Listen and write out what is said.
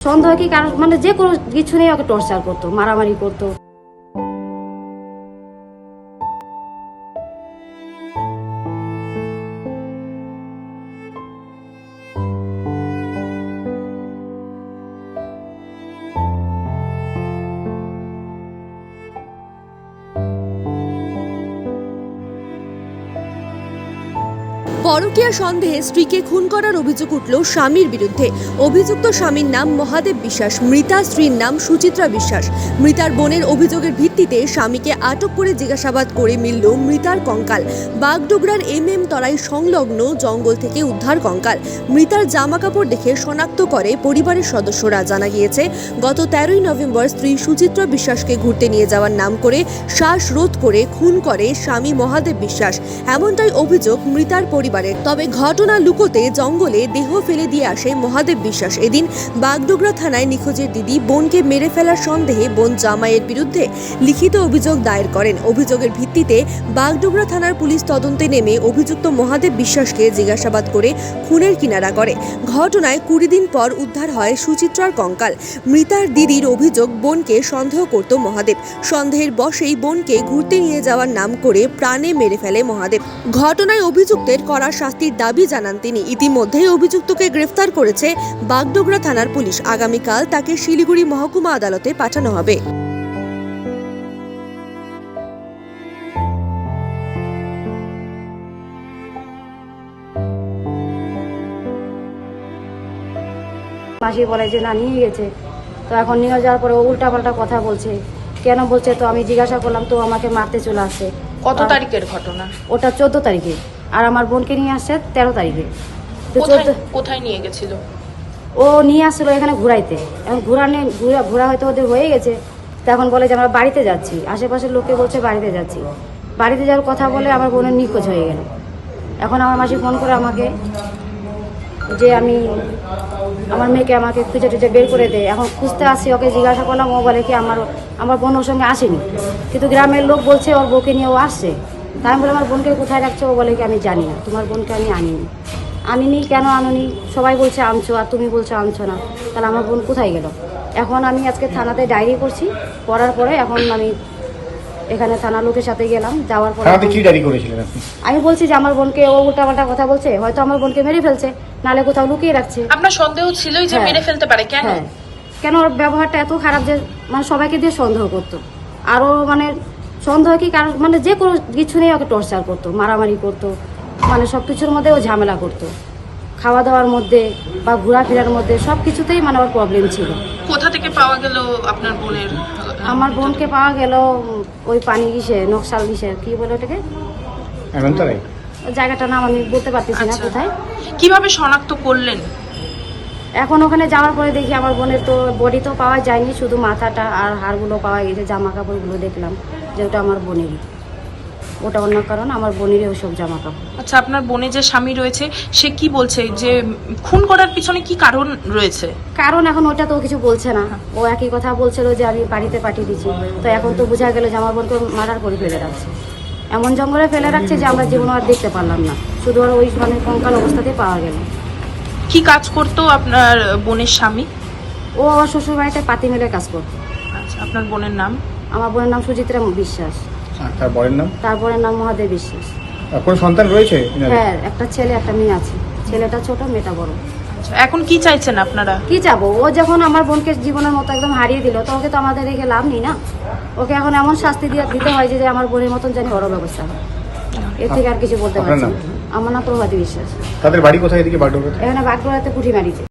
সন্দেহ কি কারণ মানে যে কোনো কিছু নিয়ে ওকে টর্চার করতো মারামারি করতো। পরকীয়া সন্দেহে স্ত্রীকে খুন করার অভিযোগ উঠল স্বামীর বিরুদ্ধে। অভিযুক্ত স্বামীর নাম মহাদেব বিশ্বাস, মৃতা স্ত্রীর নাম সুচিত্রা বিশ্বাস। মৃতার বোনের অভিযোগের ভিত্তিতে স্বামীকে আটক করে জিজ্ঞাসাবাদ করে মিলল মৃতার কঙ্কাল। বাগডোগরার এম এম তরাই সংলগ্ন জঙ্গল থেকে উদ্ধার কঙ্কাল। মৃতার জামা কাপড় দেখে শনাক্ত করে পরিবারের সদস্যরা। জানা গিয়েছে, গত তেরোই নভেম্বর স্ত্রী সুচিত্রা বিশ্বাসকে ঘুরতে নিয়ে যাওয়ার নাম করে শ্বাসরোধ করে খুন করে স্বামী মহাদেব বিশ্বাস। এমনটাই অভিযোগ মৃতার পরিবারের তবে ঘটনা লুকোতে জঙ্গলে দেহ ফেলে দিয়ে আসে মহাদেব বিশ্বাস। এদিন বাগডোগরা থানায় নিখোঁজের দিদি বোনকে মেরে ফেলার সন্দেহে বোন জামাইয়ের বিরুদ্ধে লিখিত অভিযোগ দায়ের করেন। অভিযোগের ভিত্তিতে বাগডোগরা থানার পুলিশ তদন্তে নেমে অভিযুক্ত মহাদেব বিশ্বাসকে জিজ্ঞাসাবাদ করে খুনের কিনারা করে। ঘটনায় কুড়ি দিন পর উদ্ধার হয় সুচিত্রার কঙ্কাল। মৃতার দিদির অভিযোগ বোনকে সন্দেহ করত মহাদেব। সন্দেহের বশেই বোনকে ঘুরতে নিয়ে যাওয়ার নাম করে প্রাণে মেরে ফেলে মহাদেব। ঘটনায় অভিযুক্তের কড়া শাস্তির দাবি জানান তিনি। ইতিমধ্যেই অভিযুক্তকে গ্রেফতার করেছে বাগডোগরা থানার পুলিশ। আগামীকাল তাকে শিলিগুড়ি মহকুমা আদালতে পাঠানো হবে। মাসি বলে যে না নিয়ে গেছে। তো এখন নিয়ে যাওয়ার পরে ও উল্টাপাল্টা কথা বলছে। কেন বলছে তো আমি জিজ্ঞাসা করলাম তো আমাকে মারতে চলে আসছে। কত তারিখের ঘটনা? ওটা চোদ্দ তারিখে। আর আমার বোনকে নিয়ে আসছে তেরো তারিখে। কোথায় নিয়ে গেছিল? ও নিয়ে আসছিল এখানে ঘুরাইতে এখন ঘুরানে ঘুরা ঘোরা হয়তো ওদের হয়ে গেছে। তখন বলে যে আমরা বাড়িতে যাচ্ছি। আশেপাশের লোকে বলছে বাড়িতে যাচ্ছি। বাড়িতে যাওয়ার কথা বলে আমার বোনের নিখোঁজ হয়ে গেল। এখন আমার মাসি ফোন করে আমাকে যে আমি আমার মেয়েকে আমাকে খুঁজে টুজে বের করে দেয় এখন খুঁজতে আসছি ওকে জিজ্ঞাসা করলাম ও বলে কি আমার আমার বোন ওর সঙ্গে আসেনি। কিন্তু গ্রামের লোক বলছে ওর বউকে নিয়ে ও আসছে। তাই আমি বলে আমার বোনকে কোথায় রাখছো? ও বলে কি আমি জানি না। তোমার বোনকে আমি আনিনি। আনিনি? কেন আনুনি? সবাই বলছে আনছো আর তুমি বলছো আনছো না। তাহলে আমার বোন কোথায় গেল? এখন আমি আজকে থানাতে ডায়েরি করছি। করার পরে এখন আমি এখানে থানা লোকের সাথে গেলাম। যাওয়ার পরে থানাতে কি ডায়েরি করেছিলেন আপনি? আমি বলছি যে আমার বোনকে ও উল্টাপাল্টা কথা বলছে। হয়তো আমার বোনকে মেরে ফেলছে। নালে কোথাও লুকিয়ে রাখছে। আপনার সন্দেহ ছিলই যে হ্যাঁ। মেরে ফেলতে পারে। কেন? হ্যাঁ। কেন? ওর ব্যবহারটা এত খারাপ যে মানে সবাইকে দিয়ে সন্দেহ করতো। আরও মানে সন্দেহ কি কারণ মানে যে কোনো কিছু নিয়ে ওকে টর্চার করতো মারামারি করতো মানে সব কিছুর মধ্যে ও ঝামেলা করতো। খাওয়া দাওয়ার মধ্যে বা ঘোরাফেরার মধ্যে সব কিছুতেই মানে ওর প্রবলেম ছিল। কোথা থেকে পাওয়া গেল আপনার বোনের আমার বোনকে পাওয়া গেল ওই পানি গিসে নকশাল গিসে কি বলে ওটাকে? জায়গাটার নাম আমি বলতে পারতেছি না আচ্ছা। কোথায়। কীভাবে শনাক্ত করলেন? এখন ওখানে যাওয়ার পরে দেখি আমার বোনের তো বডি তো পাওয়া যায়নি শুধু মাথাটা আর হাড়গুলো পাওয়া গেছে জামা কাপড়গুলো দেখলাম। যে ওটা আমার বোনেরই ওটা অন্য কারণ আমার বোনেরই ওসব জামা কাপড় আচ্ছা আপনার বোনে যে স্বামী রয়েছে সে কি বলছে? যে খুন করার পিছনে কি কারণ রয়েছে? কারণ এখন ওটা তো কিছু বলছে না। ও একই কথা বলছিল যে আমি বাড়িতে পাঠিয়ে দিচ্ছি তো এখন তো বোঝা গেল যে আমার বোনকে মার্ডার করে ফেলে রাখছে। এমন জঙ্গলে ফেলে রাখছে যে আমরা জীবন আর দেখতে পারলাম না। শুধু আর ওই মানে কঙ্কাল অবস্থাতে পাওয়া গেল। কি কাজ করতো আপনার বোনের স্বামী? ও আমার শ্বশুর বাড়িতে পাতি মেলে কাজ করতো। আচ্ছা আপনার বোনের নাম? আমার বোনের নাম সুচিত্রা বিশ্বাস। তার বরের নাম? তারপরে নাম মহাদেব বিশ্বাস। কোন সন্তান রয়েছে হ্যাঁ একটা ছেলে একটা মেয়ে আছে। ছেলেটা ছোট মেয়েটা বড়। আচ্ছা এখন কি চাইছেন আপনারা? কি চাবো? ও যখন আমার বোনকে জীবনের মতো একদম হারিয়ে দিল তো ওকে তো আমাদের রেখে লাভ নেই না? ওকে এখন এমন শাস্তি দিয়ে দিতে হয় যে যে আমার বোনের মতন জানি বড় ব্যবস্থা হয়। এর থেকে আর কিছু বলতে পারছি আমার নাম প্রভাতী বিশ্বাস। তাদের বাড়ি কোথায় এদিকে বাগডোগরাতে? এখানে বাগড়াতে পুঁটি মারিছে